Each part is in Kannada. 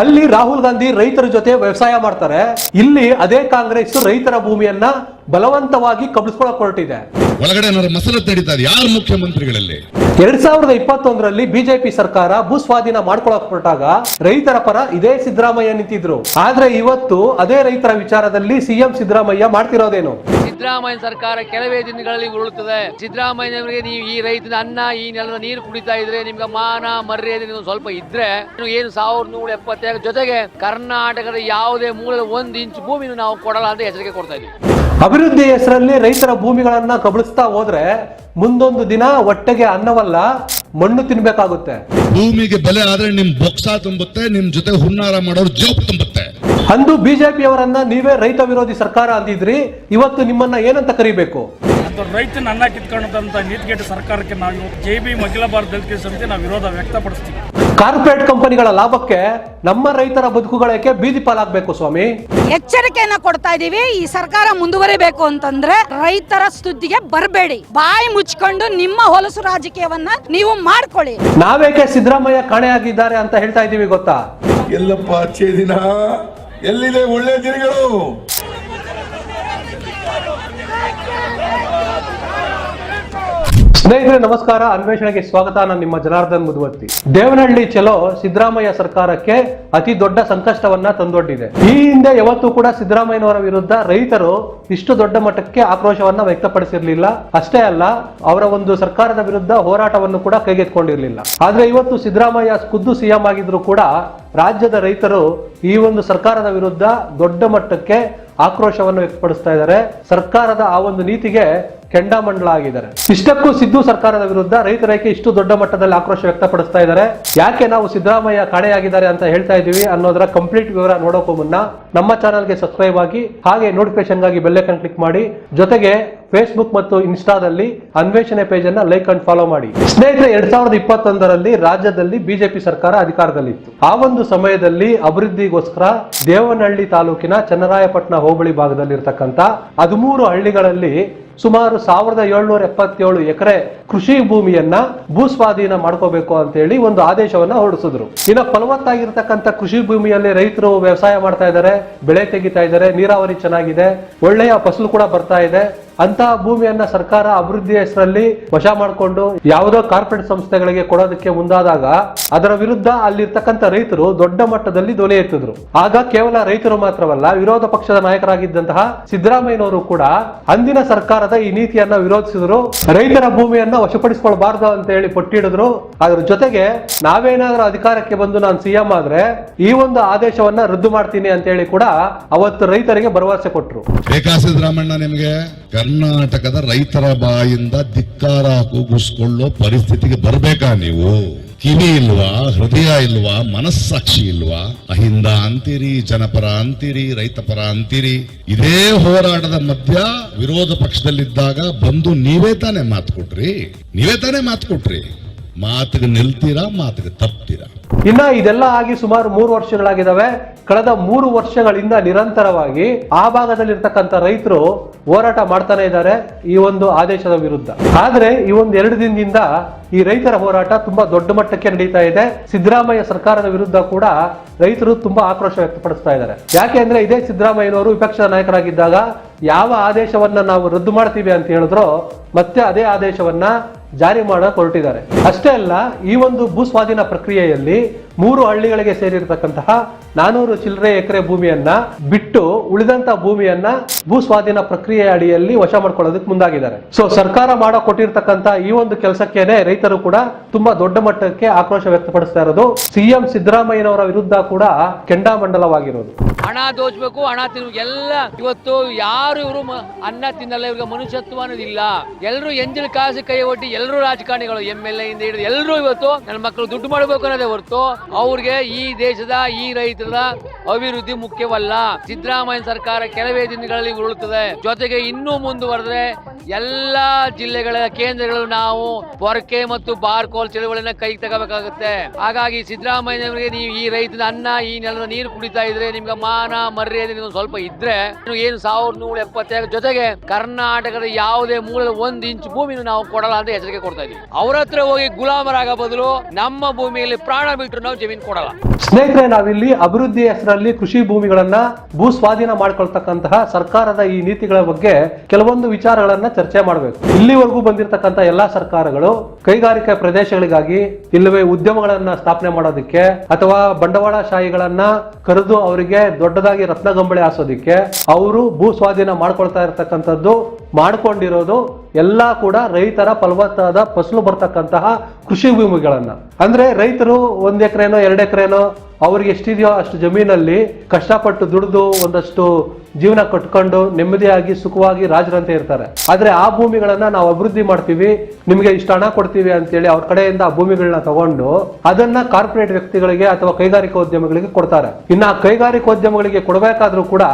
ಅಲ್ಲಿ ರಾಹುಲ್ ಗಾಂಧಿ ರೈತರ ಜೊತೆ ವ್ಯವಸಾಯ ಮಾಡ್ತಾರೆ. ಇಲ್ಲಿ ಅದೇ ಕಾಂಗ್ರೆಸ್ ರೈತರ ಭೂಮಿಯನ್ನ ಬಲವಂತವಾಗಿ ಕಬಳಿಸ್ಕೊಳಕ್ ಹೊರಟಿದೆ. ಒಳಗಡೆ ಏನಾದ್ರು ಮಸರತ್ ನಡೀತಾ ಇದೆ ಯಾರು ಮುಖ್ಯಮಂತ್ರಿಗಳಲ್ಲಿ? ಎರಡ್ ಸಾವಿರದ ಇಪ್ಪತ್ತೊಂದರಲ್ಲಿ ಬಿಜೆಪಿ ಸರ್ಕಾರ ಭೂ ಸ್ವಾಧೀನ ಮಾಡ್ಕೊಳಕ್ ಹೊರಟಾಗ ರೈತರ ಪರ ಇದೇ ಸಿದ್ದರಾಮಯ್ಯ ನಿಂತಿದ್ರು. ಆದ್ರೆ ಇವತ್ತು ಅದೇ ರೈತರ ವಿಚಾರದಲ್ಲಿ ಸಿಎಂ ಸಿದ್ದರಾಮಯ್ಯ ಮಾಡ್ತಿರೋದೇನು? ಸಿದ್ದರಾಮಯ್ಯ ಸರ್ಕಾರ ಕೆಲವೇ ದಿನಗಳಲ್ಲಿ ಉರುಳುತ್ತದೆ. ಸಿದ್ದರಾಮಯ್ಯನವರಿಗೆ ನೀವು ಈ ರೈತನ ಅನ್ನ ಈ ನೆಲದ ನೀರು ಕುಡಿತಾ ಇದ್ರೆ ನಿಮ್ಗೆ ಮಾನ ಮರ್ಯಾದೆ ನೀವು ಸ್ವಲ್ಪ ಇದ್ರೆ ನೀವು ಏನು ಸಾವಿರದ ನೂರ ಎಪ್ಪತ್ತೆರಡು ಜೊತೆಗೆ ಕರ್ನಾಟಕದ ಯಾವುದೇ ಮೂಲದ ಒಂದು ಇಂಚು ಭೂಮಿ ನಾವು ಕೊಡಲ್ಲ ಅಂತ ಎಚ್ಚರಿಕೆ ಕೊಡ್ತಾ ಇದೀವಿ ಅಭಿವೃದ್ಧಿ ಹೆಸರಲ್ಲಿ ರೈತರ ಭೂಮಿಗಳನ್ನ ಕಬಳಿಸ್ತಾ ಹೋದ್ರೆ ಮುಂದೊಂದು ದಿನ ಹೊಟ್ಟೆಗೆ ಅನ್ನವಲ್ಲ ಮಣ್ಣು ತಿನ್ಬೇಕಾಗುತ್ತೆ. ಭೂಮಿಗೆ ಬೆಲೆ ಆದ್ರೆ ನಿಮ್ ಬೊಕ್ಸ ತುಂಬುತ್ತೆ ನಿಮ್ ಜೊತೆ ಹುನ್ನಾರ ಮಾಡೋರು ಜೋಪ್ ತುಂಬುತ್ತೆ. ಅಂದು ಬಿಜೆಪಿಯವರನ್ನ ನೀವೇ ರೈತ ವಿರೋಧಿ ಸರ್ಕಾರ ಅಂದಿದ್ರಿ ಇವತ್ತು ನಿಮ್ಮನ್ನ ಏನಂತ ಕರಿಬೇಕು? ಅದು ರೈತನ ಅನ್ನ ಕಿತ್ಕೊಂಡಂತ ನೀತಿಗೆಟ್ಟ ಸರ್ಕಾರಕ್ಕೆ ನಾವು ಜೆ ಬಿ ಮಗಿಲ ಭಾರತ ದಲಿತ ಸಮಿತಿ ನಾವು ವಿರೋಧ ವ್ಯಕ್ತಪಡಿಸ್ತೀವಿ. ಕಾರ್ಪೊರೇಟ್ ಕಂಪನಿಗಳ ಲಾಭಕ್ಕೆ ನಮ್ಮ ರೈತರ ಬದುಕುಗಳಕ್ಕೆ ಬೀದಿ ಪಾಲಾಗಬೇಕು ಸ್ವಾಮಿ? ಎಚ್ಚರಿಕೆಯನ್ನ ಕೊಡ್ತಾ ಇದೀವಿ. ಈ ಸರ್ಕಾರ ಮುಂದುವರಿಬೇಕು ಅಂತಂದ್ರೆ ರೈತರ ಸುದ್ದಿಗೆ ಬರಬೇಡಿ. ಬಾಯಿ ಮುಚ್ಕೊಂಡು ನಿಮ್ಮ ಹೊಲಸು ರಾಜಕೀಯವನ್ನ ನೀವು ಮಾಡ್ಕೊಳ್ಳಿ. ನಾವೇಕೆ ಸಿದ್ದರಾಮಯ್ಯ ಕಾಣೆಯಾಗಿದ್ದಾರೆ ಅಂತ ಹೇಳ್ತಾ ಇದೀವಿ ಗೊತ್ತಾ? ಎಲ್ಲಪ್ಪ ಅಚ್ಚೇ ದಿನ. ಎಲ್ಲಿದೆ ಒಳ್ಳೆ ದಿನಗಳು? ಸ್ನೇಹಿತರೆ, ನಮಸ್ಕಾರ. ಅನ್ವೇಷಣೆಗೆ ಸ್ವಾಗತ. ನಾನು ನಿಮ್ಮ ಜನಾರ್ದನ್ ಮುದುವತ್ತಿ ದೇವನಹಳ್ಳಿ ಚಲೋ ಸಿದ್ದರಾಮಯ್ಯ ಸರ್ಕಾರಕ್ಕೆ ಅತಿ ದೊಡ್ಡ ಸಂಕಷ್ಟವನ್ನ ತಂದೊಡ್ಡಿದೆ. ಈ ಹಿಂದೆ ಯಾವತ್ತೂ ಕೂಡ ಸಿದ್ದರಾಮಯ್ಯನವರ ವಿರುದ್ಧ ರೈತರು ಇಷ್ಟು ದೊಡ್ಡ ಮಟ್ಟಕ್ಕೆ ಆಕ್ರೋಶವನ್ನ ವ್ಯಕ್ತಪಡಿಸಿರ್ಲಿಲ್ಲ. ಅಷ್ಟೇ ಅಲ್ಲ, ಅವರ ಒಂದು ಸರ್ಕಾರದ ವಿರುದ್ಧ ಹೋರಾಟವನ್ನು ಕೂಡ ಕೈಗೆತ್ಕೊಂಡಿರ್ಲಿಲ್ಲ ಆದ್ರೆ ಇವತ್ತು ಸಿದ್ದರಾಮಯ್ಯ ಖುದ್ದು ಸಿಎಂ ಆಗಿದ್ರು ಕೂಡ ರಾಜ್ಯದ ರೈತರು ಈ ಒಂದು ಸರ್ಕಾರದ ವಿರುದ್ಧ ದೊಡ್ಡ ಮಟ್ಟಕ್ಕೆ ಆಕ್ರೋಶವನ್ನು ವ್ಯಕ್ತಪಡಿಸ್ತಾ ಇದ್ದಾರೆ. ಸರ್ಕಾರದ ಆ ಒಂದು ನೀತಿಗೆ ಕೆಂಡಾಮಂಡಲ ಆಗಿದ್ದಾರೆ. ಇಷ್ಟಕ್ಕೂ ಸಿದ್ದು ಸರ್ಕಾರದ ವಿರುದ್ಧ ರೈತರೈಕೆ ಇಷ್ಟು ದೊಡ್ಡ ಮಟ್ಟದಲ್ಲಿ ಆಕ್ರೋಶ ವ್ಯಕ್ತಪಡಿಸ್ತಾ ಇದ್ದಾರೆ? ಯಾಕೆ ನಾವು ಸಿದ್ದರಾಮಯ್ಯ ಕಾಣೆಯಾಗಿದ್ದಾರೆ ಅಂತ ಹೇಳ್ತಾ ಇದೀವಿ ಅನ್ನೋದರ ಕಂಪ್ಲೀಟ್ ವಿವರ ನೋಡೋಕ್ಕೂ ಮುನ್ನ ನಮ್ಮ ಚಾನಲ್ಗೆ ಸಬ್ಸ್ಕ್ರೈಬ್ ಆಗಿ ಹಾಗೆ ನೋಟಿಫಿಕೇಶನ್ಗಾಗಿ ಬೆಲ್ಲೈಕನ್ ಕ್ಲಿಕ್ ಮಾಡಿ. ಜೊತೆಗೆ ಫೇಸ್ಬುಕ್ ಮತ್ತು ಇನ್ಸ್ಟಾದಲ್ಲಿ ಅನ್ವೇಷಣೆ ಪೇಜ್ ಅನ್ನ ಲೈಕ್ ಅಂಡ್ ಫಾಲೋ ಮಾಡಿ. ಸ್ನೇಹಿತರೆ, ಎರಡ್ ಸಾವಿರದ ಇಪ್ಪತ್ತೊಂದರಲ್ಲಿ ರಾಜ್ಯದಲ್ಲಿ ಬಿಜೆಪಿ ಸರ್ಕಾರ ಅಧಿಕಾರದಲ್ಲಿತ್ತು. ಆ ಒಂದು ಸಮಯದಲ್ಲಿ ಅಭಿವೃದ್ಧಿಗೋಸ್ಕರ ದೇವನಹಳ್ಳಿ ತಾಲೂಕಿನ ಚನ್ನರಾಯಪಟ್ಟಣ ಹೋಬಳಿ ಭಾಗದಲ್ಲಿರ್ತಕ್ಕಂಥ ಹದಿಮೂರು ಹಳ್ಳಿಗಳಲ್ಲಿ ಸುಮಾರು ಸಾವಿರದ ಏಳ್ನೂರ ಎಪ್ಪತ್ತೇಳು ಎಕರೆ ಕೃಷಿ ಭೂಮಿಯನ್ನ ಭೂಸ್ವಾಧೀನ ಮಾಡ್ಕೋಬೇಕು ಅಂತ ಹೇಳಿ ಒಂದು ಆದೇಶವನ್ನ ಹೊರಡಿಸಿದ್ರು. ಇನ್ನ ಫಲವತ್ತಾಗಿರ್ತಕ್ಕಂಥ ಕೃಷಿ ಭೂಮಿಯಲ್ಲಿ ರೈತರು ವ್ಯವಸಾಯ ಮಾಡ್ತಾ ಇದ್ದಾರೆ, ಬೆಳೆ ತೆಗಿತಾ ಇದ್ದಾರೆ, ನೀರಾವರಿ ಚೆನ್ನಾಗಿದೆ, ಒಳ್ಳೆಯ ಫಸಲು ಕೂಡ ಬರ್ತಾ ಇದೆ. ಅಂತಹ ಭೂಮಿಯನ್ನ ಸರ್ಕಾರ ಅಭಿವೃದ್ಧಿ ಹೆಸರಲ್ಲಿ ವಶ ಮಾಡಿಕೊಂಡು ಯಾವುದೋ ಕಾರ್ಪೊರೇಟ್ ಸಂಸ್ಥೆಗಳಿಗೆ ಕೊಡೋದಕ್ಕೆ ಮುಂದಾದಾಗ ಅದರ ವಿರುದ್ಧ ಅಲ್ಲಿರ್ತಕ್ಕಂಥ ರೈತರು ದೊಡ್ಡ ಮಟ್ಟದಲ್ಲಿ ದೊಲೆ ಎತ್ತಿದ್ರು. ಆಗ ಕೇವಲ ರೈತರು ಮಾತ್ರವಲ್ಲ, ವಿರೋಧ ಪಕ್ಷದ ನಾಯಕರಾಗಿದ್ದಂತಹ ಸಿದ್ದರಾಮಯ್ಯನವರು ಕೂಡ ಅಂದಿನ ಸರ್ಕಾರದ ಈ ನೀತಿಯನ್ನ ವಿರೋಧಿಸಿದ್ರು. ರೈತರ ಭೂಮಿಯನ್ನ ವಶಪಡಿಸಿಕೊಳ್ಬಾರ್ದು ಅಂತ ಹೇಳಿ ಪಟ್ಟಿಡಿದ್ರು. ಅದ್ರ ಜೊತೆಗೆ ನಾವೇನಾದ್ರೂ ಅಧಿಕಾರಕ್ಕೆ ಬಂದು ನಾನು ಸಿಎಂ ಆದ್ರೆ ಈ ಒಂದು ಆದೇಶವನ್ನ ರದ್ದು ಮಾಡ್ತೀನಿ ಅಂತ ಹೇಳಿ ಕೂಡ ಅವತ್ತು ರೈತರಿಗೆ ಭರವಸೆ ಕೊಟ್ರು. ಬೇಕಾ ಸಿದ್ದರಾಮಣ್ಣ ನಿಮಗೆ ಕರ್ನಾಟಕದ ರೈತರ ಬಾಯಿಂದ ಧಿಕ್ಕಾರ ಕೂಗಿಸ್ಕೊಳ್ಳೋ ಪರಿಸ್ಥಿತಿಗೆ ಬರ್ಬೇಕಾ ನೀವು? ಕಿವಿ ಇಲ್ವಾ? ಹೃದಯ ಇಲ್ವಾ? ಮನಸ್ಸಾಕ್ಷಿ ಇಲ್ವಾ? ಅಹಿಂದ ಅಂತೀರಿ, ಜನಪರ ಅಂತೀರಿ, ರೈತಪರ ಅಂತೀರಿ. ಇದೇ ಹೋರಾಟದ ಮಧ್ಯ ವಿರೋಧ ಪಕ್ಷದಲ್ಲಿದ್ದಾಗ ಬಂದು ನೀವೇ ತಾನೇ ಮಾತು ಕೊಟ್ರಿ? ನೀವೇ ತಾನೇ ಮಾತು ಕೊಟ್ರಿ? ಮಾತಿಗೆ ನಿಲ್ತೀರಾ, ಮಾತಿಗೆ ತಪ್ತೀರಾ? ಇನ್ನ ಇದೆಲ್ಲ ಆಗಿ ಸುಮಾರು ಮೂರು ವರ್ಷಗಳಾಗಿದ್ದಾವೆ ಕಳೆದ ಮೂರು ವರ್ಷಗಳಿಂದ ನಿರಂತರವಾಗಿ ಆ ಭಾಗದಲ್ಲಿರ್ತಕ್ಕಂಥ ರೈತರು ಹೋರಾಟ ಮಾಡ್ತಾನೆ ಇದ್ದಾರೆ ಈ ಒಂದು ಆದೇಶದ ವಿರುದ್ಧ. ಆದ್ರೆ ಈ ಒಂದು ಎರಡು ದಿನದಿಂದ ಈ ರೈತರ ಹೋರಾಟ ತುಂಬಾ ದೊಡ್ಡ ಮಟ್ಟಕ್ಕೆ ನಡೀತಾ ಇದೆ. ಸಿದ್ದರಾಮಯ್ಯ ಸರ್ಕಾರದ ವಿರುದ್ಧ ಕೂಡ ರೈತರು ತುಂಬಾ ಆಕ್ರೋಶ ವ್ಯಕ್ತಪಡಿಸ್ತಾ ಇದ್ದಾರೆ. ಯಾಕೆ ಅಂದ್ರೆ ಇದೇ ಸಿದ್ದರಾಮಯ್ಯನವರು ವಿಪಕ್ಷದ ನಾಯಕರಾಗಿದ್ದಾಗ ಯಾವ ಆದೇಶವನ್ನ ನಾವು ರದ್ದು ಮಾಡ್ತೀವಿ ಅಂತ ಹೇಳಿದ್ರು ಮತ್ತೆ ಅದೇ ಆದೇಶವನ್ನ ಜಾರಿ ಮಾಡಕ್ ಹೊರಟಿದ್ದಾರೆ. ಅಷ್ಟೇ ಅಲ್ಲ, ಈ ಒಂದು ಭೂಸ್ವಾಧೀನ ಪ್ರಕ್ರಿಯೆಯಲ್ಲಿ ಮೂರು ಹಳ್ಳಿಗಳಿಗೆ ಸೇರಿರತಕ್ಕಂತಹ ನಾನೂರು ಚಿಲ್ಲರೆ ಎಕರೆ ಭೂಮಿಯನ್ನ ಬಿಟ್ಟು ಉಳಿದಂತ ಭೂಮಿಯನ್ನ ಭೂಸ್ವಾಧೀನ ಪ್ರಕ್ರಿಯೆ ಅಡಿಯಲ್ಲಿ ವಶ ಮಾಡ್ಕೊಳ್ಳೋದಕ್ಕೆ ಮುಂದಾಗಿದ್ದಾರೆ. ಸೊ ಸರ್ಕಾರ ಮಾಡೋ ಕೊಟ್ಟಿರ್ತಕ್ಕಂತ ಈ ಒಂದು ಕೆಲಸಕ್ಕೇನೆ ರೈತರು ಕೂಡ ತುಂಬಾ ದೊಡ್ಡ ಮಟ್ಟಕ್ಕೆ ಆಕ್ರೋಶ ವ್ಯಕ್ತಪಡಿಸ್ತಾ ಇರೋದು. ಸಿಎಂ ಸಿದ್ದರಾಮಯ್ಯನವರ ವಿರುದ್ಧ ಕೂಡ ಕೆಂಡಾಮಂಡಲವಾಗಿರೋದು. ಹಣ ದೋಚಬೇಕು, ಹಣ ತಿನ್ಬೇಕು, ಎಲ್ಲ ಇವತ್ತು ಯಾರು ಇವರು ಅನ್ನ ತಿನ್ನಲ್ಲ, ಇವ್ರಿಗೆ ಮನುಷ್ಯತ್ವ ಅನ್ನೋದಿಲ್ಲ ಎಲ್ಲರೂ ಎಂಜಿಲ್ ಕಾಸು ಕೈ ಒಡ್ಡಿ ಎಲ್ಲರೂ ರಾಜಕಾರಣಿಗಳು ಎಂ ಎಲ್ ಎ ಇಂದ ಹಿಡಿದು ಎಲ್ಲರೂ ಇವತ್ತು ನನ್ನ ಮಕ್ಕಳು ದುಡ್ಡು ಮಾಡಬೇಕು ಅನ್ನೋದೇ ಹೊರತು ಅವ್ರಿಗೆ ಈ ದೇಶದ, ಈ ರೈತರ ಅಭಿವೃದ್ಧಿ ಮುಖ್ಯವಲ್ಲ. ಸಿದ್ದರಾಮಯ್ಯ ಸರ್ಕಾರ ಕೆಲವೇ ದಿನಗಳಲ್ಲಿ ಉರುಳುತ್ತದೆ. ಜೊತೆಗೆ ಇನ್ನೂ ಮುಂದುವರೆದ್ರೆ ಎಲ್ಲ ಜಿಲ್ಲೆಗಳ ಕೇಂದ್ರಗಳು ನಾವು ಪೊರಕೆ ಮತ್ತು ಬಾರ್ಕೋಲ್ ಚಳುವಳಿನ ಕೈಗೆ ತಗೋಬೇಕಾಗುತ್ತೆ. ಹಾಗಾಗಿ ಸಿದ್ದರಾಮಯ್ಯನವರಿಗೆ ನೀವು ಈ ರೈತನ ಅನ್ನ, ಈ ನೆಲದ ನೀರು ಕುಡಿತಾ ಇದ್ರೆ ನಿಮ್ಗೆ ಮಾನ, ಮರ್ಯಾದೆ ಸ್ವಲ್ಪ ಇದ್ರೆ ಏನು ಸಾವಿರದ ನೂರ ಎಪ್ಪತ್ತೈದು ಜೊತೆಗೆ ಕರ್ನಾಟಕದ ಯಾವುದೇ ಮೂಲದ ಒಂದ್ ಇಂಚ್ ಭೂಮಿ ನಾವು ಕೊಡಲ್ಲ ಅಂತ ಎಚ್ಚರಿಕೆ ಕೊಡ್ತಾ ಇದೀವಿ ಅವ್ರ ಹತ್ರ ಹೋಗಿ ಗುಲಾಮರಾಗ ಬದಲು ನಮ್ಮ ಭೂಮಿಯಲ್ಲಿ ಪ್ರಾಣ ಬಿಟ್ಟರು ನಾವು ಜಮೀನು ಕೊಡಲ್ಲ. ಸ್ನೇಹಿತರೆ, ನಾವಿಲ್ಲಿ ಅಭಿವೃದ್ಧಿ ಹೆಸರಲ್ಲಿ ಕೃಷಿ ಭೂಮಿಗಳನ್ನ ಭೂ ಸ್ವಾಧೀನ ಮಾಡ್ಕೊಳ್ತಕ್ಕಂತಹ ಸರ್ಕಾರದ ಈ ನೀತಿಗಳ ಬಗ್ಗೆ ಕೆಲವೊಂದು ವಿಚಾರಗಳನ್ನ ಚರ್ಚೆ ಮಾಡಬೇಕು. ಇಲ್ಲಿವರೆಗೂ ಬಂದಿರತಕ್ಕಂತ ಎಲ್ಲಾ ಸರ್ಕಾರಗಳು ಕೈಗಾರಿಕಾ ಪ್ರದೇಶಗಳಿಗಾಗಿ ಇಲ್ಲವೇ ಉದ್ಯಮಗಳನ್ನ ಸ್ಥಾಪನೆ ಮಾಡೋದಕ್ಕೆ ಅಥವಾ ಬಂಡವಾಳಶಾಹಿಗಳನ್ನ ಕರೆದು ಅವರಿಗೆ ದೊಡ್ಡದಾಗಿ ರತ್ನಗಂಬಳಿ ಹಾಸೋದಿಕ್ಕೆ ಅವರು ಭೂ ಸ್ವಾಧೀನ ಮಾಡ್ಕೊಳ್ತಾ ಇರತಕ್ಕಂಥದ್ದು, ಮಾಡ್ಕೊಂಡಿರೋದು ಎಲ್ಲಾ ಕೂಡ ರೈತರ ಫಲವತ್ತಾದ ಫಸಲು ಬರ್ತಕ್ಕಂತಹ ಕೃಷಿ ಭೂಮಿಗಳನ್ನ. ಅಂದ್ರೆ ರೈತರು ಒಂದ್ ಎಕರೆನೋ, ಎರಡು ಎಕರೆನೋ ಅವ್ರಿಗೆ ಎಷ್ಟಿದೆಯೋ ಅಷ್ಟು ಜಮೀನಲ್ಲಿ ಕಷ್ಟಪಟ್ಟು ದುಡಿದು ಒಂದಷ್ಟು ಜೀವನ ಕಟ್ಕೊಂಡು ನೆಮ್ಮದಿಯಾಗಿ ಸುಖವಾಗಿ ರಾಜರಂತೆ ಇರ್ತಾರೆ. ಆದರೆ ಆ ಭೂಮಿಗಳನ್ನ ನಾವು ಅಭಿವೃದ್ಧಿ ಮಾಡ್ತೀವಿ, ನಿಮಗೆ ಇಷ್ಟು ಹಣ ಕೊಡ್ತೀವಿ ಅಂತೇಳಿ ಅವ್ರ ಕಡೆಯಿಂದ ಆ ಭೂಮಿಗಳನ್ನ ತಗೊಂಡು ಅದನ್ನ ಕಾರ್ಪೊರೇಟ್ ವ್ಯಕ್ತಿಗಳಿಗೆ ಅಥವಾ ಕೈಗಾರಿಕೋದ್ಯಮಿಗಳಿಗೆ ಕೊಡ್ತಾರೆ. ಇನ್ನು ಆ ಕೈಗಾರಿಕೋದ್ಯಮಗಳಿಗೆ ಕೊಡಬೇಕಾದ್ರೂ ಕೂಡ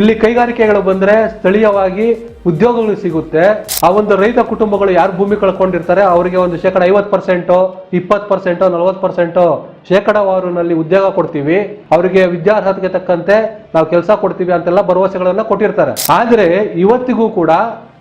ಇಲ್ಲಿ ಕೈಗಾರಿಕೆಗಳು ಬಂದ್ರೆ ಸ್ಥಳೀಯವಾಗಿ ಉದ್ಯೋಗಗಳು ಸಿಗುತ್ತೆ. ಆ ಒಂದು ರೈತ ಕುಟುಂಬಗಳು ಯಾರು ಭೂಮಿ ಕಳ್ಕೊಂಡಿರ್ತಾರೆ, ಅವರಿಗೆ ಒಂದು ಶೇಕಡ ಐವತ್ ಪರ್ಸೆಂಟು, ಇಪ್ಪತ್ತು ಪರ್ಸೆಂಟು, ನಲ್ವತ್ತು ಪರ್ಸೆಂಟು ಶೇಕಡವಾರುನಲ್ಲಿ ಉದ್ಯೋಗ ಕೊಡ್ತೀವಿ, ಅವರಿಗೆ ವಿದ್ಯಾರ್ಹತೆಗೆ ತಕ್ಕಂತೆ ನಾವು ಕೆಲಸ ಕೊಡ್ತೀವಿ ಅಂತೆಲ್ಲ ಭರವಸೆಗಳನ್ನ ಕೊಟ್ಟಿರ್ತಾರೆ. ಆದರೆ ಇವತ್ತಿಗೂ ಕೂಡ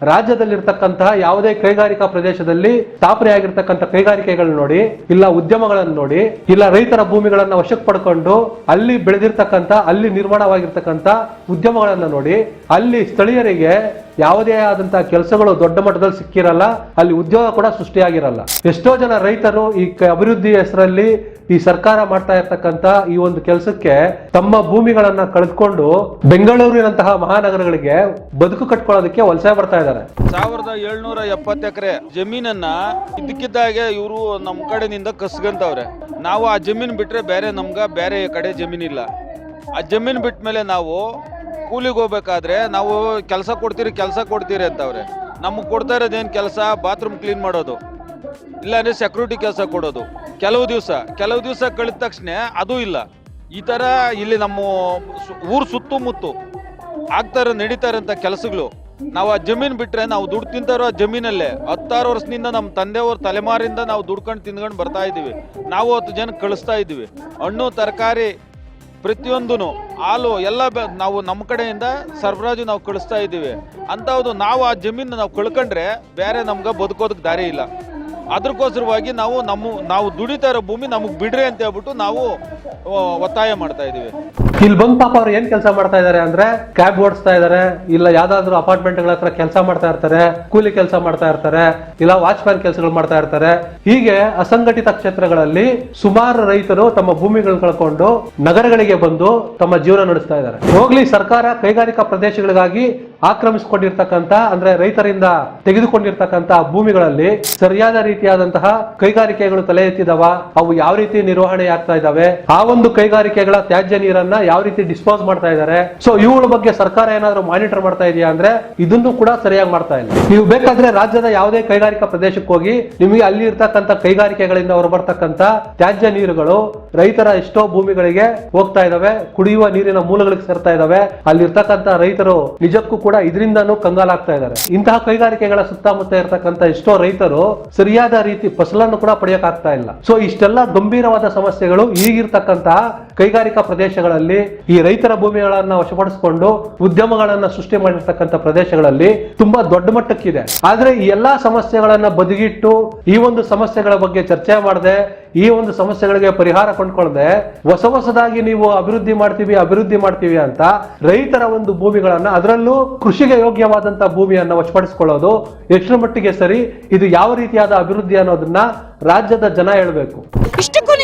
ರಾಜ್ಯದಲ್ಲಿರ್ತಕ್ಕಂತಹ ಯಾವುದೇ ಕೈಗಾರಿಕಾ ಪ್ರದೇಶದಲ್ಲಿ ಸ್ಥಾಪನೆ ಆಗಿರ್ತಕ್ಕಂಥ ಕೈಗಾರಿಕೆಗಳನ್ನ ನೋಡಿ, ಇಲ್ಲ ಉದ್ಯಮಗಳನ್ನು ನೋಡಿ, ಇಲ್ಲ ರೈತರ ಭೂಮಿಗಳನ್ನ ವಶಕ್ಕೆ ಪಡ್ಕೊಂಡು ಅಲ್ಲಿ ಬೆಳೆದಿರ್ತಕ್ಕಂಥ, ಅಲ್ಲಿ ನಿರ್ಮಾಣವಾಗಿರ್ತಕ್ಕಂಥ ಉದ್ಯಮಗಳನ್ನ ನೋಡಿ, ಅಲ್ಲಿ ಸ್ಥಳೀಯರಿಗೆ ಯಾವುದೇ ಆದಂತಹ ಕೆಲಸಗಳು ದೊಡ್ಡ ಮಟ್ಟದಲ್ಲಿ ಸಿಕ್ಕಿರಲ್ಲ, ಅಲ್ಲಿ ಉದ್ಯೋಗ ಕೂಡ ಸೃಷ್ಟಿಯಾಗಿರಲ್ಲ. ಎಷ್ಟೋ ಜನ ರೈತರು ಈ ಅಭಿವೃದ್ಧಿ ಹೆಸರಲ್ಲಿ ಈ ಸರ್ಕಾರ ಮಾಡ್ತಾ ಇರ್ತಕ್ಕಂತ ಈ ಒಂದು ಕೆಲಸಕ್ಕೆ ತಮ್ಮ ಭೂಮಿಗಳನ್ನ ಕಳೆದುಕೊಂಡು ಬೆಂಗಳೂರಿನಂತಹ ಮಹಾನಗರಗಳಿಗೆ ಬದುಕು ಕಟ್ಕೊಳ್ಳೋದಕ್ಕೆ ವಲಸೆ ಬರ್ತಾ ಇದ್ದಾರೆ. ಸಾವಿರದ ಏಳ್ನೂರ ಎಪ್ಪತ್ತು ಎಕರೆ ಜಮೀನನ್ನ ಇದ್ದಕ್ಕಿದ್ದಾಗೆ ಇವರು ನಮ್ಮ ಕಡೆಯಿಂದ ಕಸ್ಗಂತವ್ರೆ. ನಾವು ಆ ಜಮೀನು ಬಿಟ್ರೆ ಬೇರೆ ನಮ್ಗ ಬೇರೆ ಕಡೆ ಜಮೀನಿಲ್ಲ ಆ ಜಮೀನು ಬಿಟ್ಟ ಮೇಲೆ ನಾವು ಕೂಲಿಗೆ ಹೋಗ್ಬೇಕಾದ್ರೆ ನಾವು ಕೆಲಸ ಕೊಡ್ತೀರಿ ಕೆಲಸ ಕೊಡ್ತೀರಿ ಅಂತವ್ರೆ. ನಮಗೆ ಕೊಡ್ತಾ ಇರೋದೇನು ಕೆಲಸ? ಬಾತ್ರೂಮ್ ಕ್ಲೀನ್ ಮಾಡೋದು. ಇಲ್ಲಾಂದ್ರೆ ಸೆಕ್ಯೂರಿಟಿ ಕೆಲಸ ಕೊಡೋದು. ಕೆಲವು ದಿವಸ ಕೆಲವು ದಿವಸ ಕಳೆದ ತಕ್ಷಣ ಅದು ಇಲ್ಲ. ಈ ಥರ ಇಲ್ಲಿ ನಮ್ಮ ಊರು ಊರ್ ಆಗ್ತಾರೆ ನಡೀತಾರಂತ ಕೆಲಸಗಳು. ನಾವು ಆ ಜಮೀನ್ ಬಿಟ್ರೆ ನಾವು ದುಡ್ಡು ತಿಂತಾರೋ ಆ ಜಮೀನಲ್ಲೇ ಹತ್ತಾರು ವರ್ಷದಿಂದ ನಮ್ಮ ತಂದೆಯವ್ರ ತಲೆಮಾರಿಂದ ನಾವು ದುಡ್ಕೊಂಡು ತಿಂದ್ಕೊಂಡು ಬರ್ತಾ ಇದ್ದೀವಿ. ನಾವು ಹತ್ತು ಜನ ಕಳಿಸ್ತಾ ಇದ್ದೀವಿ. ಹಣ್ಣು, ತರಕಾರಿ ಪ್ರತಿಯೊಂದೂ ಹಾಲು ಎಲ್ಲ ನಾವು ನಮ್ಮ ಕಡೆಯಿಂದ ಸರಬರಾಜು ನಾವು ಕಳಿಸ್ತಾ ಇದ್ದೀವಿ. ಅಂಥದ್ದು ನಾವು ಆ ಜಮೀನು ನಾವು ಕಳ್ಕೊಂಡ್ರೆ ಬೇರೆ ನಮ್ಗೆ ಬದುಕೋದಕ್ಕೆ ದಾರಿ ಇಲ್ಲ. ಅದಕ್ಕೋಸ್ಕರವಾಗಿ ನಾವು ನಮ್ಮ, ನಾವು ದುಡಿತಾ ಇರೋ ಭೂಮಿ ನಮಗೆ ಬಿಡ್ರಿ ಅಂತ ಹೇಳ್ಬಿಟ್ಟು ನಾವು ಒತ್ತಾಯ ಮಾಡ್ತಾ ಇದೀವಿ ಇಲ್ಲಿ ಬಂದ್ ಪಾಪ ಅವ್ರು ಏನ್ ಕೆಲಸ ಮಾಡ್ತಾ ಇದಾರೆ ಅಂದ್ರೆ ಕ್ಯಾಬ್ ಓಡಿಸ್ತಾ ಇದಾರೆ, ಇಲ್ಲ ಯಾವ್ದಾದ್ರು ಅಪಾರ್ಟ್ಮೆಂಟ್ಗಳ ಹತ್ರ ಕೆಲಸ ಮಾಡ್ತಾ ಇರ್ತಾರೆ, ಕೂಲಿ ಕೆಲಸ ಮಾಡ್ತಾ ಇರ್ತಾರೆ, ಇಲ್ಲ ವಾಚ್ಮ್ಯಾನ್ ಕೆಲಸಗಳು ಮಾಡ್ತಾ ಇರ್ತಾರೆ, ಹೀಗೆ ಅಸಂಘಟಿತ ಕ್ಷೇತ್ರಗಳಲ್ಲಿ ಸುಮಾರು ರೈತರು ತಮ್ಮ ಭೂಮಿಗಳನ್ನ ಕಳ್ಕೊಂಡು ನಗರಗಳಿಗೆ ಬಂದು ತಮ್ಮ ಜೀವನ ನಡೆಸ್ತಾ ಇದ್ದಾರೆ ಹೋಗ್ಲಿ ಸರ್ಕಾರ ಕೈಗಾರಿಕಾ ಪ್ರದೇಶಗಳಿಗಾಗಿ ಆಕ್ರಮಿಸಿಕೊಂಡಿರ್ತಕ್ಕಂತ ಅಂದ್ರೆ ರೈತರಿಂದ ತೆಗೆದುಕೊಂಡಿರ್ತಕ್ಕಂತ ಭೂಮಿಗಳಲ್ಲಿ ಸರಿಯಾದ ರೀತಿಯಾದಂತಹ ಕೈಗಾರಿಕೆಗಳು ತಲೆ ಎತ್ತಿದವ, ಅವು ಯಾವ ರೀತಿ ನಿರ್ವಹಣೆ ಆಗ್ತಾ ಇದಾವೆ, ಆ ಒಂದು ಕೈಗಾರಿಕೆಗಳ ತ್ಯಾಜ್ಯ ನೀರನ್ನ ಯಾವ ರೀತಿ ಡಿಸ್ಪೋಸ್ ಮಾಡ್ತಾ ಇದ್ದಾರೆ ಸೊ ಇವುಗಳ ಬಗ್ಗೆ ಸರ್ಕಾರ ಏನಾದ್ರು ಮಾನಿಟರ್ ಮಾಡ್ತಾ ಇದೆಯಾ ಅಂದ್ರೆ ಇದನ್ನು ಕೂಡ ಸರಿಯಾಗಿ ಮಾಡ್ತಾ ಇಲ್ಲ. ನೀವು ಬೇಕಾದ್ರೆ ರಾಜ್ಯದ ಯಾವುದೇ ಕೈಗಾರಿಕಾ ಪ್ರದೇಶಕ್ಕೆ ಹೋಗಿ ನಿಮಗೆ ಅಲ್ಲಿ ಇರ್ತಕ್ಕಂಥ ಕೈಗಾರಿಕೆಗಳಿಂದ ಹೊರಬರ್ತಕ್ಕಂಥ ತ್ಯಾಜ್ಯ ನೀರುಗಳು ರೈತರ ಎಷ್ಟೋ ಭೂಮಿಗಳಿಗೆ ಹೋಗ್ತಾ ಇದಾವೆ, ಕುಡಿಯುವ ನೀರಿನ ಮೂಲಗಳಿಗೆ ಸೇರ್ತಾ ಇದಾವೆ, ಅಲ್ಲಿರ್ತಕ್ಕಂಥ ರೈತರು ನಿಜಕ್ಕೂ ಕೂಡ ಇದರಿಂದನೂ ಕಂಗಾಲಾಗ್ತಾ ಇದ್ದಾರೆ. ಇಂತಹ ಕೈಗಾರಿಕೆಗಳ ಸುತ್ತಮುತ್ತ ಇರತಕ್ಕಂತ ಎಷ್ಟೋ ರೈತರು ಸರಿಯಾದ ರೀತಿ ಫಸಲನ್ನು ಕೂಡ ಪಡೆಯಕ್ಕಾಗ್ತಾ ಇಲ್ಲ. ಸೊ ಇಷ್ಟೆಲ್ಲ ಗಂಭೀರವಾದ ಸಮಸ್ಯೆಗಳು ಈಗಿರ್ತಕ್ಕಂತಹ ಕೈಗಾರಿಕಾ ಪ್ರದೇಶಗಳಲ್ಲಿ ಈ ರೈತರ ಭೂಮಿಗಳನ್ನ ವಶಪಡಿಸಿಕೊಂಡು ಉದ್ಯಮಗಳನ್ನ ಸೃಷ್ಟಿ ಮಾಡಿರ್ತಕ್ಕಂಥ ಪ್ರದೇಶಗಳಲ್ಲಿ ತುಂಬಾ ದೊಡ್ಡ ಮಟ್ಟಕ್ಕಿದೆ. ಆದ್ರೆ ಈ ಎಲ್ಲಾ ಸಮಸ್ಯೆಗಳನ್ನ ಬದಿಗಿಟ್ಟು ಈ ಒಂದು ಸಮಸ್ಯೆಗಳ ಬಗ್ಗೆ ಚರ್ಚೆ ಮಾಡದೆ, ಈ ಒಂದು ಸಮಸ್ಯೆಗಳಿಗೆ ಪರಿಹಾರ ಕೊಂಡ್ಕೊಳ್ಳದೆ ಹೊಸ ಹೊಸದಾಗಿ ನೀವು ಅಭಿವೃದ್ಧಿ ಮಾಡ್ತೀವಿ ಅಭಿವೃದ್ಧಿ ಮಾಡ್ತೀವಿ ಅಂತ ರೈತರ ಒಂದು ಭೂಮಿಗಳನ್ನ ಅದರಲ್ಲೂ ಕೃಷಿಗೆ ಯೋಗ್ಯವಾದಂತ ಭೂಮಿಯನ್ನ ವಶಪಡಿಸಿಕೊಳ್ಳೋದು ಎಷ್ಟರ ಮಟ್ಟಿಗೆ ಸರಿ, ಇದು ಯಾವ ರೀತಿಯಾದ ಅಭಿವೃದ್ಧಿ ಅನ್ನೋದನ್ನ ರಾಜ್ಯದ ಜನ ಹೇಳ್ಬೇಕು.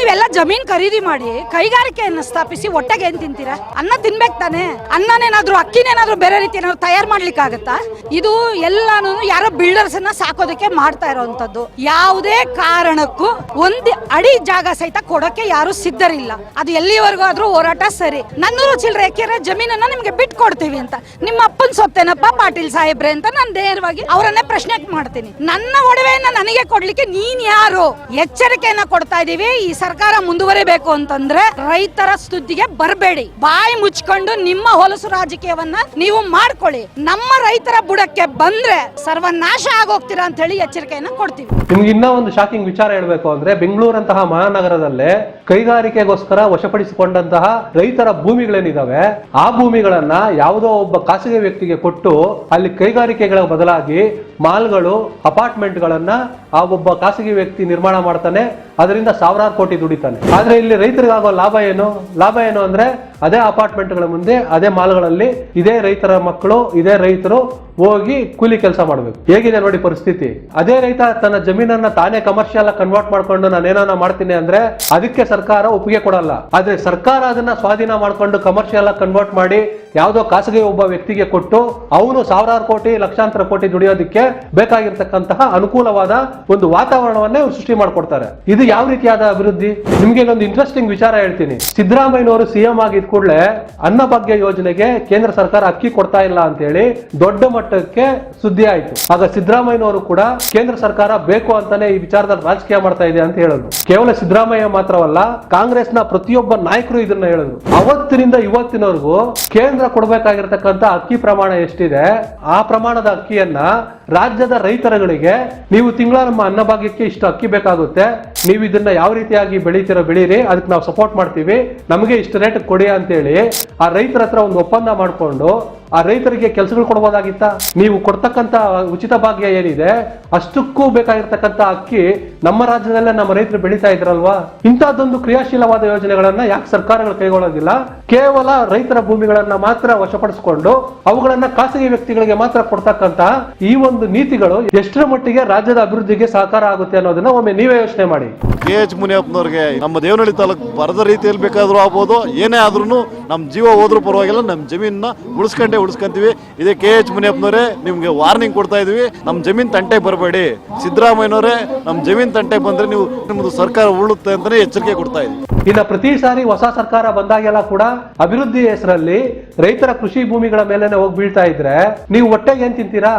ನೀವೆಲ್ಲ ಜಮೀನ್ ಖರೀದಿ ಮಾಡಿ ಕೈಗಾರಿಕೆಯನ್ನ ಸ್ಥಾಪಿಸಿ ಹೊಟ್ಟೆಗೆ ಏನ್ ತಿಂತೀರಾ? ಅನ್ನ ತಿನ್ಬೇಕು ತಾನೆ? ಅನ್ನನೇನಾದ್ರೂ, ಅಕ್ಕಿನೇನಾದ್ರೂ ಬೇರೆ ರೀತಿ ಏನಾದ್ರು ತಯಾರು ಮಾಡ್ಲಿಕ್ಕಾಗತ್ತಾ? ಇದು ಎಲ್ಲಾನು ಯಾರೋ ಬಿಲ್ಡರ್ಸ್ ಅನ್ನ ಸಾಕೋದಕ್ಕೆ ಮಾಡ್ತಾ ಇರೋಂಥದ್ದು. ಯಾವುದೇ ಕಾರಣಕ್ಕೂ ಒಂದ್ ಅಡಿ ಜಾಗ ಸಹಿತ ಕೊಡೋಕೆ ಯಾರು ಸಿದ್ಧರಿಲ್ಲ. ಅದು ಎಲ್ಲಿವರೆಗೂ ಆದ್ರೂ ಹೋರಾಟ ಸರಿ. ನನ್ನೂರು ಚಿಲ್ಲರೆ ಎಕರೆ ಜಮೀನನ್ನ ನಿಮ್ಗೆ ಬಿಟ್ಟು ಕೊಡ್ತೀವಿ ಅಂತ. ನಿಮ್ಮ ಅಪ್ಪನ ಸೊತ್ತೇನಪ್ಪ ಪಾಟೀಲ್ ಸಾಹೇಬ್ರೆ ಅಂತ ನಾನು ನೇರವಾಗಿ ಅವರನ್ನೇ ಪ್ರಶ್ನೆ ಮಾಡ್ತೀನಿ. ನನ್ನ ಒಡವೆಯನ್ನ ನನಗೆ ಕೊಡ್ಲಿಕ್ಕೆ ನೀನ್ ಯಾರು? ಎಚ್ಚರಿಕೆಯನ್ನ ಕೊಡ್ತಾ ಇದೀವಿ. ಈ ಸರ್ ಸರ್ಕಾರ ಮುಂದುವರಿಬೇಕು ಅಂತಂದ್ರೆ ರೈತರ ಸ್ತುತಿಗೆ ಬರಬೇಡಿ. ಬಾಯಿ ಮುಚ್ಕೊಂಡು ನಿಮ್ಮ ಹೊಲಸು ರಾಜಕೀಯವನ್ನ ನೀವು ಮಾಡ್ಕೊಳ್ಳಿ. ನಮ್ಮ ರೈತರ ಬುಡಕ್ಕೆ ಬಂದ್ರೆ ಸರ್ವನಾಶ ಆಗೋಗ್ತೀರಾ ಅಂತ ಹೇಳಿ ಎಚ್ಚರಿಕೆಯನ್ನ ಕೊಡ್ತೀವಿ. ನಿಮ್ಗೆ ಇನ್ನೂ ಒಂದು ಶಾಕಿಂಗ್ ವಿಚಾರ ಹೇಳಬೇಕು ಅಂದ್ರೆ ಬೆಂಗಳೂರಂತಹ ಮಹಾನಗರದಲ್ಲೇ ಕೈಗಾರಿಕೆಗೋಸ್ಕರ ವಶಪಡಿಸಿಕೊಂಡಂತಹ ರೈತರ ಭೂಮಿಗಳೇನಿದಾವೆ, ಆ ಭೂಮಿಗಳನ್ನ ಯಾವುದೋ ಒಬ್ಬ ಖಾಸಗಿ ವ್ಯಕ್ತಿಗೆ ಕೊಟ್ಟು ಅಲ್ಲಿ ಕೈಗಾರಿಕೆಗಳ ಬದಲಾಗಿ ಮಾಲ್ಗಳು, ಅಪಾರ್ಟ್ಮೆಂಟ್ಗಳನ್ನ ಆ ಒಬ್ಬ ಖಾಸಗಿ ವ್ಯಕ್ತಿ ನಿರ್ಮಾಣ ಮಾಡ್ತಾನೆ, ಅದರಿಂದ ಸಾವಿರಾರು ಕೋಟಿ ದುಡಿತಾನೆ. ಆದ್ರೆ ಇಲ್ಲಿ ರೈತರಿಗಾಗೋ ಲಾಭ ಏನು? ಲಾಭ ಏನು ಅಂದ್ರೆ, ಅದೇ ಅಪಾರ್ಟ್ಮೆಂಟ್ಗಳ ಮುಂದೆ, ಅದೇ ಮಾಲ್ಗಳಲ್ಲಿ ಇದೇ ರೈತರ ಮಕ್ಕಳು, ಇದೇ ರೈತರು ಹೋಗಿ ಕೂಲಿ ಕೆಲಸ ಮಾಡಬೇಕು. ಹೇಗಿದೆ ನೋಡಿ ಪರಿಸ್ಥಿತಿ? ಅದೇ ರೈತ ತನ್ನ ಜಮೀನನ್ನ ತಾನೇ ಕಮರ್ಷಿಯಲ್ ಕನ್ವರ್ಟ್ ಮಾಡ್ಕೊಂಡು ನಾನು ಏನಾನ ಮಾಡ್ತೀನಿ ಅಂದ್ರೆ ಅದಕ್ಕೆ ಸರ್ಕಾರ ಒಪ್ಪಿಗೆ ಕೊಡಲ್ಲ. ಆದ್ರೆ ಸರ್ಕಾರ ಅದನ್ನ ಸ್ವಾಧೀನ ಮಾಡ್ಕೊಂಡು ಕಮರ್ಷಿಯಲ್ ಕನ್ವರ್ಟ್ ಮಾಡಿ ಯಾವುದೋ ಖಾಸಗಿ ಒಬ್ಬ ವ್ಯಕ್ತಿಗೆ ಕೊಟ್ಟು ಅವನು ಸಾವಿರಾರು ಕೋಟಿ, ಲಕ್ಷಾಂತರ ಕೋಟಿ ದುಡಿಯೋದಕ್ಕೆ ಬೇಕಾಗಿರ್ತಕ್ಕಂತಹ ಅನುಕೂಲವಾದ ಒಂದು ವಾತಾವರಣವನ್ನೇ ಸೃಷ್ಟಿ ಮಾಡ್ಕೊಡ್ತಾರೆ. ಇದು ಯಾವ ರೀತಿಯಾದ ಅಭಿವೃದ್ಧಿ? ನಿಮ್ಗೆ ಇನ್ನೊಂದು ಇಂಟ್ರೆಸ್ಟಿಂಗ್ ವಿಚಾರ ಹೇಳ್ತೀನಿ. ಸಿದ್ದರಾಮಯ್ಯನವರು ಸಿಎಂ ಆಗಿದ್ ಕೂಡಲೇ ಅನ್ನಭಾಗ್ಯ ಯೋಜನೆಗೆ ಕೇಂದ್ರ ಸರ್ಕಾರ ಅಕ್ಕಿ ಕೊಡ್ತಾ ಇಲ್ಲ ಅಂತ ಹೇಳಿ ದೊಡ್ಡ ಮಟ್ಟಕ್ಕೆ ಸುದ್ದಿ ಆಯ್ತು. ಆಗ ಸಿದ್ದರಾಮಯ್ಯನವರು ಕೂಡ ಕೇಂದ್ರ ಸರ್ಕಾರ ಬೇಕು ಅಂತಾನೆ ಈ ವಿಚಾರದಲ್ಲಿ ರಾಜಕೀಯ ಮಾಡ್ತಾ ಇದೆ ಅಂತ ಹೇಳಿದ್ರು. ಕೇವಲ ಸಿದ್ದರಾಮಯ್ಯ ಮಾತ್ರವಲ್ಲ, ಕಾಂಗ್ರೆಸ್ನ ಪ್ರತಿಯೊಬ್ಬ ನಾಯಕರು ಇದನ್ನ ಹೇಳಿದ್ರು. ಅವತ್ತಿನಿಂದ ಇವತ್ತಿನವರೆಗೂ ಕೇಂದ್ರ ಕೊಡಬೇಕಾಗಿರ್ತಕ್ಕಂಥ ಅಕ್ಕಿ ಪ್ರಮಾಣ ಎಷ್ಟಿದೆ, ಆ ಪ್ರಮಾಣದ ಅಕ್ಕಿಯನ್ನ ರಾಜ್ಯದ ರೈತರುಗಳಿಗೆ ನೀವು ತಿಂಗಳ ನಮ್ಮ ಅನ್ನಭಾಗ್ಯಕ್ಕೆ ಇಷ್ಟು ಅಕ್ಕಿ ಬೇಕಾಗುತ್ತೆ, ನೀವು ಇದನ್ನ ಯಾವ ರೀತಿಯಾಗಿ ಬೆಳೀತಿರೋ ಬೆಳೀರಿ, ಅದಕ್ಕೆ ನಾವು ಸಪೋರ್ಟ್ ಮಾಡ್ತೀವಿ. ನಮಗೆ ಇಷ್ಟು ರೇಟ್ ಕೊಡಿ ಅಂತೇಳಿ ಆ ರೈತರ ಹತ್ರ ಒಂದು ಒಪ್ಪಂದ ಮಾಡಿಕೊಂಡು ಆ ರೈತರಿಗೆ ಕೆಲಸಗಳು ಕೊಡ್ಬೋದಾಗಿತ್ತ? ನೀವು ಕೊಡ್ತಕ್ಕಂತ ಉಚಿತ ಭಾಗ್ಯ ಏನಿದೆ, ಅಷ್ಟಕ್ಕೂ ಬೇಕಾಗಿರ್ತಕ್ಕಂಥ ಅಕ್ಕಿ ನಮ್ಮ ರಾಜ್ಯದಲ್ಲೇ ನಮ್ಮ ರೈತರು ಬೆಳೀತಾ ಇದ್ರಲ್ವಾ? ಇಂತಹದ್ದೊಂದು ಕ್ರಿಯಾಶೀಲವಾದ ಯೋಜನೆಗಳನ್ನ ಯಾಕೆ ಸರ್ಕಾರಗಳು ಕೈಗೊಳ್ಳೋದಿಲ್ಲ? ಕೇವಲ ರೈತರ ಭೂಮಿಗಳನ್ನ ಮಾತ್ರ ವಶಪಡಿಸಿಕೊಂಡು ಅವುಗಳನ್ನ ಖಾಸಗಿ ವ್ಯಕ್ತಿಗಳಿಗೆ ಮಾತ್ರ ಕೊಡ್ತಕ್ಕಂತ ಈ ಒಂದು ನೀತಿಗಳು ಎಷ್ಟರ ಮಟ್ಟಿಗೆ ರಾಜ್ಯದ ಅಭಿವೃದ್ಧಿಗೆ ಸಹಕಾರ ಆಗುತ್ತೆ ಅನ್ನೋದನ್ನ ಒಮ್ಮೆ ನೀವೇ ಯೋಚನೆ ಮಾಡಿ. ಕೆ. ಎಚ್. ಮುನಿಯಪ್ಪನವ್ರಿಗೆ ನಮ್ಮ ದೇವನಹಳ್ಳಿ ತಾಲೂಕು ಬರದ ರೀತಿಯಲ್ಲಿ ಬೇಕಾದರೂ ಆಗ್ಬೋದು, ಏನೇ ಆದ್ರೂ ನಮ್ಮ ಜೀವ ಹೋದ್ರೂ ಪರವಾಗಿಲ್ಲ, ನಮ್ಮ ಜಮೀನನ್ನ ಉಳಿಸ್ಕೊಂಡೇ ಉಳಿಸ್ಕೊಂತೀವಿ ಇದೇ ಕೆ ಎಚ್ ಮುನಿಯಪ್ಪನವರೇ, ನಿಮ್ಗೆ ವಾರ್ನಿಂಗ್ ಕೊಡ್ತಾ ಇದೀವಿ. ನಮ್ಮ ಜಮೀನ್ ತಂಟೆ ಬರಬೇಡಿ. ಸಿದ್ದರಾಮಯ್ಯನವರೇ ನಮ್ಮ ಜಮೀನ್ ತಂಟೆ ಬಂದ್ರೆ ನೀವು ನಿಮ್ದು ಸರ್ಕಾರ ಉಳುತ್ತೆ ಅಂತಾನೆ ಎಚ್ಚರಿಕೆ ಕೊಡ್ತಾ ಇದೀವಿ. ಇನ್ನ ಪ್ರತಿ ಸಾರಿ ಹೊಸ ಸರ್ಕಾರ ಬಂದಾಗೆಲ್ಲ ಕೂಡ ಅಭಿವೃದ್ಧಿ ಹೆಸರಲ್ಲಿ ರೈತರ ಕೃಷಿ ಭೂಮಿಗಳ ಮೇಲೆ ಹೋಗಿ ಬೀಳ್ತಾ ಇದ್ರೆ ನೀವು ಹೊಟ್ಟೆಗೆ ಏನ್ ತಿಂತೀರಾ?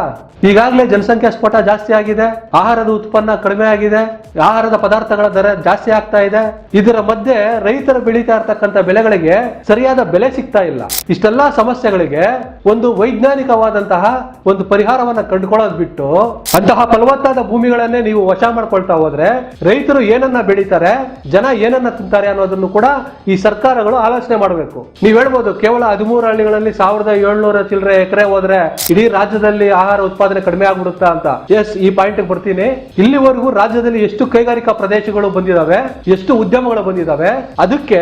ಈಗಾಗಲೇ ಜನಸಂಖ್ಯಾ ಸ್ಫೋಟ ಜಾಸ್ತಿ ಆಗಿದೆ, ಆಹಾರದ ಉತ್ಪನ್ನ ಕಡಿಮೆ ಆಗಿದೆ, ಆಹಾರದ ಪದಾರ್ಥಗಳ ದರ ಜಾಸ್ತಿ ಆಗ್ತಾ ಇದೆ. ಇದರ ಮಧ್ಯೆ ರೈತರು ಬೆಳೀತಾ ಇರ್ತಕ್ಕಂಥ ಬೆಳೆಗಳಿಗೆ ಸರಿಯಾದ ಬೆಲೆ ಸಿಗ್ತಾ ಇಲ್ಲ. ಇಷ್ಟೆಲ್ಲಾ ಸಮಸ್ಯೆಗಳಿಗೆ ಒಂದು ವೈಜ್ಞಾನಿಕವಾದಂತಹ ಒಂದು ಪರಿಹಾರವನ್ನ ಕಂಡುಕೊಳ್ಳೋದು ಬಿಟ್ಟು ಅಂತಹ ಫಲವತ್ತಾದ ಭೂಮಿಗಳನ್ನೇ ನೀವು ವಶ ಮಾಡ್ಕೊಳ್ತಾ ಹೋದ್ರೆ ರೈತರು ಏನನ್ನ ಬೆಳೀತಾರೆ, ಜನ ಏನನ್ನ ತಿಂತಾರೆ ಅನ್ನೋದನ್ನು ಕೂಡ ಈ ಸರ್ಕಾರಗಳು ಆಲೋಚನೆ ಮಾಡಬೇಕು. ನೀವು ಹೇಳ್ಬೋದು, ಕೇವಲ ಹದಿಮೂರು ಹಳ್ಳಿಗಳಲ್ಲಿ ಸಾವಿರದ ಏಳ್ನೂರ ಚಿಲ್ಲರೆ ಎಕರೆ ಹೋದ್ರೆ ಇಡೀ ರಾಜ್ಯದಲ್ಲಿ ಆಹಾರ ಉತ್ಪಾದನೆ ಕಡಿಮೆ ಆಗ್ಬಿಡುತ್ತಾ ಅಂತ. ಎಸ್, ಈ ಪಾಯಿಂಟ್ ಬರ್ತೀನಿ. ಇಲ್ಲಿವರೆಗೂ ರಾಜ್ಯದಲ್ಲಿ ಎಷ್ಟು ಕೈಗಾರಿಕಾ ಪ್ರದೇಶಗಳು ಬಂದಿದಾವೆ, ಎಷ್ಟು ಉದ್ಯಮಗಳು ಬಂದಿದಾವೆ, ಅದಕ್ಕೆ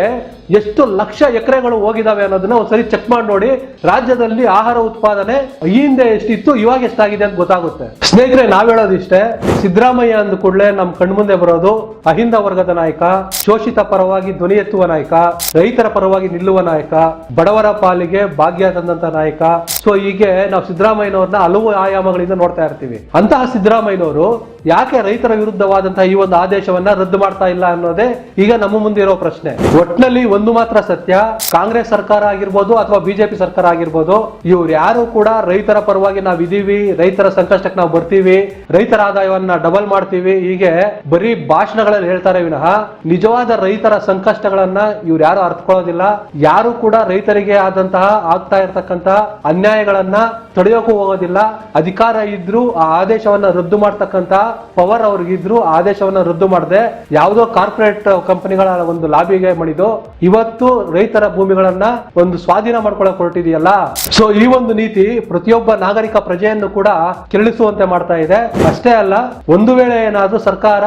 ಎಷ್ಟು ಲಕ್ಷ ಎಕರೆಗಳು ಹೋಗಿದಾವೆ ಅನ್ನೋದನ್ನ ಒಂದ್ಸರಿ ಚೆಕ್ ಮಾಡಿ ನೋಡಿ. ರಾಜ್ಯದಲ್ಲಿ ಆಹಾರ ಉತ್ಪಾದನೆ ಈ ಹಿಂದೆ ಎಷ್ಟಿತ್ತು, ಇವಾಗ ಎಷ್ಟಾಗಿದೆ ಅಂತ ಗೊತ್ತಾಗುತ್ತೆ. ಸ್ನೇಹಿತರೆ, ನಾವ್ ಹೇಳೋದಿಷ್ಟೇ, ಸಿದ್ದರಾಮಯ್ಯ ಅಂದ ಕೂಡಲೇ ನಮ್ ಕಣ್ಮುಂದೆ ಬರೋದು ಅಹಿಂದ ವರ್ಗದ ನಾಯಕ, ಶೋಷಿತ ಪರವಾಗಿ ಧ್ವನಿ ಎತ್ತುವ ನಾಯಕ, ರೈತರ ಪರವಾಗಿ ನಿಲ್ಲುವ ನಾಯಕ, ಬಡವರ ಪಾಲಿಗೆ ಭಾಗ್ಯ ತಂದಂತ ನಾಯಕ. ಸೊ ಹೀಗೆ ನಾವು ಸಿದ್ದರಾಮಯ್ಯನವ್ರನ್ನ ಹಲವು ಆಯಾಮಗಳಿಂದ ನೋಡ್ತಾ ಇರ್ತೀವಿ. ಅಂತಹ ಸಿದ್ದರಾಮಯ್ಯನವರು ಯಾಕೆ ರೈತರ ವಿರುದ್ಧವಾದಂತಹ ಈ ಒಂದು ಆದೇಶವನ್ನ ರದ್ದು ಮಾಡ್ತಾ ಇಲ್ಲ ಅನ್ನೋದೇ ಈಗ ನಮ್ಮ ಮುಂದೆ ಇರೋ ಪ್ರಶ್ನೆ. ಒಟ್ನಲ್ಲಿ ಒಂದು ಮಾತ್ರ ಸತ್ಯ, ಕಾಂಗ್ರೆಸ್ ಸರ್ಕಾರ ಆಗಿರ್ಬೋದು ಅಥವಾ ಬಿಜೆಪಿ ಸರ್ಕಾರ ಆಗಿರ್ಬೋದು, ಇವ್ರು ಯಾರು ಕೂಡ ರೈತರ ಪರವಾಗಿ ನಾವ್ ಇದೀವಿ, ರೈತರ ಸಂಕಷ್ಟಕ್ಕೆ ನಾವು ಬರ್ತೀವಿ, ರೈತರ ಆದಾಯವನ್ನ ಡಬಲ್ ಮಾಡ್ತೀವಿ, ಹೀಗೆ ಬರೀ ಭಾಷಣಗಳಲ್ಲಿ ಹೇಳ್ತಾರೆ ವಿನಃ, ನಿಜವಾದ ರೈತರ ಸಂಕಷ್ಟಗಳನ್ನ ಇವ್ರು ಯಾರು ಅರ್ಥಕೊಳ್ಳೋದಿಲ್ಲ ಯಾರು ಕೂಡ ರೈತರಿಗೆ ಆದಂತಹ ಆಗ್ತಾ ಇರತಕ್ಕಂತಹ ಅನ್ಯಾಯಗಳನ್ನ ತಡೆಯೋಕ್ಕೂ ಹೋಗೋದಿಲ್ಲ, ಅಧಿಕಾರ ಇದ್ರೂ ಆ ಆದೇಶವನ್ನ ರದ್ದು ಮಾಡ್ತಕ್ಕಂತ ಪವರ್ ಅವ್ರಿಗಿದ್ರು ಆದೇಶವನ್ನ ರದ್ದು ಮಾಡದೆ. ಯಾವುದೋ ಕಾರ್ಪೊರೇಟ್ ಕಂಪನಿಗಳ ಒಂದು ಲಾಬಿಗೆ ಮಣಿದು ಇವತ್ತು ರೈತರ ಭೂಮಿಗಳನ್ನ ಒಂದು ಸ್ವಾಧೀನ ಮಾಡ್ಕೊಳಕ್ ಹೊರಟಿದೆಯಲ್ಲ? ಸೊ ಈ ಒಂದು ನೀತಿ ಪ್ರತಿಯೊಬ್ಬ ನಾಗರಿಕ ಪ್ರಜೆಯನ್ನು ಕೂಡ ಕೆರಳಿಸುವಂತೆ ಮಾಡ್ತಾ ಇದೆ. ಅಷ್ಟೇ ಅಲ್ಲ, ಒಂದು ವೇಳೆ ಏನಾದ್ರೂ ಸರ್ಕಾರ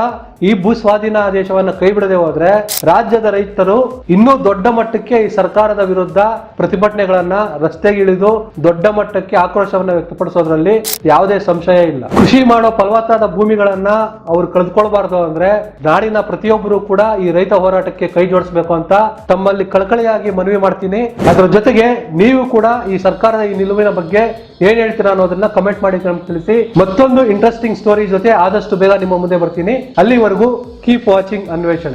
ಈ ಭೂ ಸ್ವಾಧೀನ ಆದೇಶವನ್ನ ಕೈ ಬಿಡದೆ ಹೋದ್ರೆ ರಾಜ್ಯದ ರೈತರು ಇನ್ನೂ ದೊಡ್ಡ ಮಟ್ಟಕ್ಕೆ ಈ ಸರ್ಕಾರದ ವಿರುದ್ಧ ಪ್ರತಿಭಟನೆಗಳನ್ನ ರಸ್ತೆಗಿಳಿದು ದೊಡ್ಡ ಮಟ್ಟಕ್ಕೆ ಆಕ್ರೋಶವನ್ನ ವ್ಯಕ್ತಪಡಿಸೋದ್ರಲ್ಲಿ ಯಾವುದೇ ಸಂಶಯ ಇಲ್ಲ. ಕೃಷಿ ಮಾಡೋ ಫಲವತ್ತಾದ ಭೂಮಿಗಳನ್ನ ಅವ್ರು ಕಳೆದುಕೊಳ್ಬಾರ್ದು ಅಂದ್ರೆ ನಾಡಿನ ಪ್ರತಿಯೊಬ್ಬರು ಕೂಡ ಈ ರೈತ ಹೋರಾಟಕ್ಕೆ ಕೈ ಜೋಡಿಸಬೇಕು ಅಂತ ತಮ್ಮಲ್ಲಿ ಕಳಕಳಿಯಾಗಿ ಮನವಿ ಮಾಡ್ತೀನಿ. ಅದರ ಜೊತೆಗೆ ನೀವು ಕೂಡ ಈ ಸರ್ಕಾರದ ಈ ನಿಲುವಿನ ಬಗ್ಗೆ ಏನ್ ಹೇಳ್ತೀರಾ ಅನ್ನೋದನ್ನ ಕಮೆಂಟ್ ಮಾಡಿ ನಮ್ಗೆ ತಿಳಿಸಿ. ಮತ್ತೊಂದು ಇಂಟ್ರೆಸ್ಟಿಂಗ್ ಸ್ಟೋರಿ ಜೊತೆ ಆದಷ್ಟು ಬೇಗ ನಿಮ್ಮ ಮುಂದೆ ಬರ್ತೀನಿ. ಅಲ್ಲಿವರೆಗೂ ಕೀಪ್ ವಾಚಿಂಗ್ ಅನ್ವೇಷಣೆ.